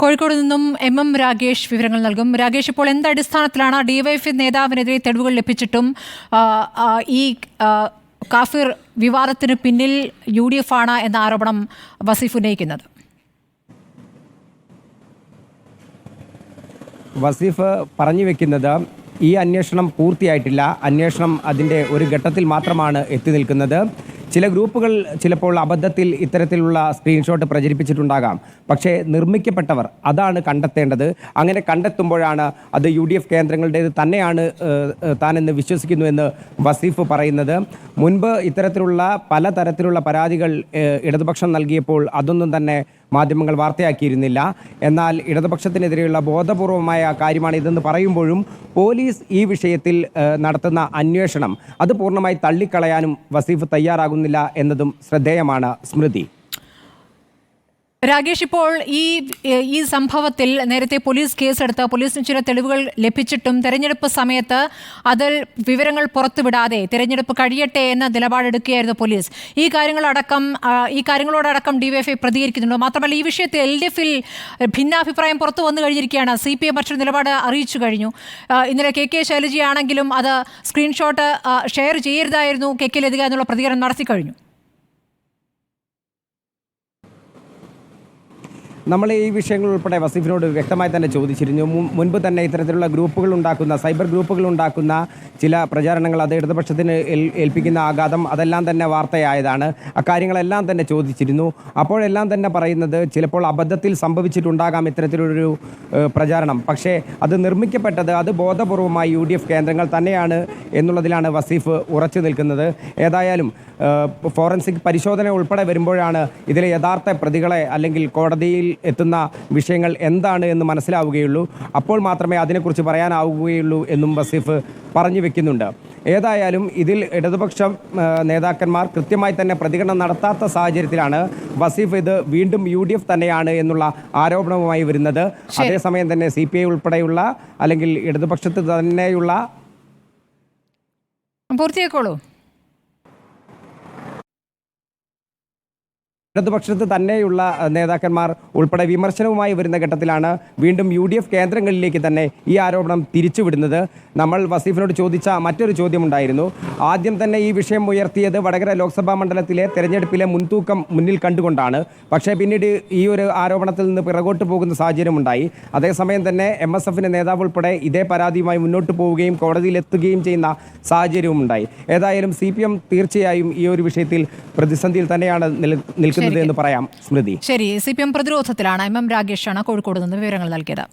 കോഴിക്കോട് നിന്നും M M Rakesh വിവരങ്ങൾ നൽകും. രാകേഷ് ഇപ്പോൾ എന്ത് അടിസ്ഥാനത്തിലാണ് ഡിവൈഎഫ്ഐ നേതാവിനെതിരെ തെളിവുകൾ ലഭിച്ചിട്ടും ഈ കാഫിർ വിവാദത്തിന് പിന്നിൽ യു ഡി എഫ് ആണ് എന്ന ആരോപണം വസീഫ് ഉന്നയിക്കുന്നത്? വസീഫ് പറഞ്ഞു വെക്കുന്നത് ഈ അന്വേഷണം പൂർത്തിയായിട്ടില്ല. അന്വേഷണം അതിന്റെ ഒരു ഘട്ടത്തിൽ മാത്രമാണ് എത്തി നിൽക്കുന്നത്. ചില ഗ്രൂപ്പുകൾ ചിലപ്പോൾ അബദ്ധത്തിൽ ഇത്തരത്തിലുള്ള സ്ക്രീൻഷോട്ട് പ്രചരിപ്പിച്ചിട്ടുണ്ടാകാം. പക്ഷേ നിർമ്മിക്കപ്പെട്ടവർ അതാണ് കണ്ടെത്തേണ്ടത്. അങ്ങനെ കണ്ടെത്തുമ്പോഴാണ് അത് യു ഡി എഫ് കേന്ദ്രങ്ങളുടേത് തന്നെയാണ് താനെന്ന് വിശ്വസിക്കുന്നുവെന്ന് വസീഫ് പറയുന്നത്. മുൻപ് ഇത്തരത്തിലുള്ള പലതരത്തിലുള്ള പരാതികൾ ഇടതുപക്ഷം നൽകിയപ്പോൾ അതൊന്നും തന്നെ മാധ്യമങ്ങൾ വാർത്തയാക്കിയിരുന്നില്ല. എന്നാൽ ഇടതുപക്ഷത്തിനെതിരെയുള്ള ബോധപൂർവമായ കാര്യമാണ് ഇതെന്ന് പറയുമ്പോഴും പോലീസ് ഈ വിഷയത്തിൽ നടത്തുന്ന അന്വേഷണം അത് പൂർണമായി തള്ളിക്കളയാനും വസീഫ് തയ്യാറാകുന്നില്ല എന്നതും ശ്രദ്ധേയമാണ്. സ്മൃതി. രാഗേഷ് ഇപ്പോൾ ഈ ഈ സംഭവത്തിൽ നേരത്തെ പോലീസ് കേസെടുത്ത് പോലീസിന് ചില തെളിവുകൾ ലഭിച്ചിട്ടും തെരഞ്ഞെടുപ്പ് സമയത്ത് അതിൽ വിവരങ്ങൾ പുറത്തുവിടാതെ തെരഞ്ഞെടുപ്പ് കഴിയട്ടെ എന്ന നിലപാടെടുക്കുകയായിരുന്നു പോലീസ്. ഈ കാര്യങ്ങളടക്കം ഈ കാര്യങ്ങളോടടക്കം ഡിവൈഎഫ്ഐ പ്രതികരിക്കുന്നുണ്ട്. മാത്രമല്ല ഈ വിഷയത്തിൽ എൽ ഡി എഫിൽ ഭിന്നാഭിപ്രായം പുറത്തു വന്നു കഴിഞ്ഞിരിക്കുകയാണ്. സി പി എം മറ്റൊരു നിലപാട് അറിയിച്ചു കഴിഞ്ഞു. ഇന്നലെ കെ കെ ശൈലജയാണെങ്കിലും അത് സ്ക്രീൻഷോട്ട് ഷെയർ ചെയ്യരുതായിരുന്നു കെ കെ ലതിക എന്നുള്ള പ്രതികരണം നടത്തി കഴിഞ്ഞു. നമ്മൾ ഈ വിഷയങ്ങൾ ഉൾപ്പെടെ വസീഫിനോട് വ്യക്തമായി തന്നെ ചോദിച്ചിരുന്നു. മുൻപ് തന്നെ ഇത്തരത്തിലുള്ള ഗ്രൂപ്പുകൾ ഉണ്ടാക്കുന്ന സൈബർ ഗ്രൂപ്പുകൾ ഉണ്ടാക്കുന്ന ചില പ്രചാരണങ്ങൾ അത് ഇടതുപക്ഷത്തിന് ഏൽപ്പിക്കുന്ന ആഘാതം അതെല്ലാം തന്നെ വാർത്തയായതാണ്. അക്കാര്യങ്ങളെല്ലാം തന്നെ ചോദിച്ചിരുന്നു. അപ്പോഴെല്ലാം തന്നെ പറയുന്നത് ചിലപ്പോൾ അബദ്ധത്തിൽ സംഭവിച്ചിട്ടുണ്ടാകാം ഇത്തരത്തിലൊരു പ്രചാരണം. പക്ഷേ അത് നിർമ്മിക്കപ്പെട്ടത് അത് ബോധപൂർവമായി യു ഡി എഫ് കേന്ദ്രങ്ങൾ തന്നെയാണ് എന്നുള്ളതിലാണ് വസീഫ് ഉറച്ചു നിൽക്കുന്നത്. ഏതായാലും ഫോറൻസിക് പരിശോധന ഉൾപ്പെടെ വരുമ്പോഴാണ് ഇതിലെ യഥാർത്ഥ പ്രതികളെ അല്ലെങ്കിൽ കോടതിയിൽ എത്തുന്ന വിഷയങ്ങൾ എന്താണ് എന്ന് മനസ്സിലാവുകയുള്ളൂ. അപ്പോൾ മാത്രമേ അതിനെക്കുറിച്ച് പറയാനാവുകയുള്ളൂ എന്നും വസീഫ് പറഞ്ഞു വെക്കുന്നുണ്ട്. ഏതായാലും ഇതിൽ ഇടതുപക്ഷ നേതാക്കന്മാർ കൃത്യമായി തന്നെ പ്രതികരണം നടത്താത്ത സാഹചര്യത്തിലാണ് വസീഫ് ഇത് വീണ്ടും യു ഡി എഫ് തന്നെയാണ് എന്നുള്ള ആരോപണവുമായി വരുന്നത്. അതേസമയം തന്നെ സി പി ഐ ഉൾപ്പെടെയുള്ള അല്ലെങ്കിൽ ഇടതുപക്ഷത്ത് തന്നെയുള്ള പൂർത്തിയാക്കോളൂ. ഇടതുപക്ഷത്ത് തന്നെയുള്ള നേതാക്കന്മാർ ഉൾപ്പെടെ വിമർശനവുമായി വരുന്ന ഘട്ടത്തിലാണ് വീണ്ടും യു ഡി എഫ് കേന്ദ്രങ്ങളിലേക്ക് തന്നെ ഈ ആരോപണം തിരിച്ചുവിടുന്നത്. നമ്മൾ വസീഫിനോട് ചോദിച്ച മറ്റൊരു ചോദ്യമുണ്ടായിരുന്നു. ആദ്യം തന്നെ ഈ വിഷയം ഉയർത്തിയത് വടകര ലോക്സഭാ മണ്ഡലത്തിലെ തെരഞ്ഞെടുപ്പിലെ മുൻതൂക്കം മുന്നിൽ കണ്ടുകൊണ്ടാണ്. പക്ഷേ പിന്നീട് ഈ ഒരു ആരോപണത്തിൽ നിന്ന് പിറകോട്ട് പോകുന്ന സാഹചര്യമുണ്ടായി. അതേസമയം തന്നെ എം എസ് എഫിന്റെ നേതാവ് ഉൾപ്പെടെ ഇതേ പരാതിയുമായി മുന്നോട്ട് പോവുകയും കോടതിയിലെത്തുകയും ചെയ്യുന്ന സാഹചര്യവും ഉണ്ടായി ഏതായാലും സി പി എം തീർച്ചയായും ഈ ഒരു വിഷയത്തിൽ പ്രതിസന്ധിയിൽ തന്നെയാണ് നിൽ- നിൽക്കുന്നത് എന്ന് പറയാം സ്മൃതി. ശരി സി പി എം പ്രതിരോധത്തിലാണ് എം എം രാഗേഷാണ് കോഴിക്കോട് നിന്ന് വിവരങ്ങൾ നൽകിയത്.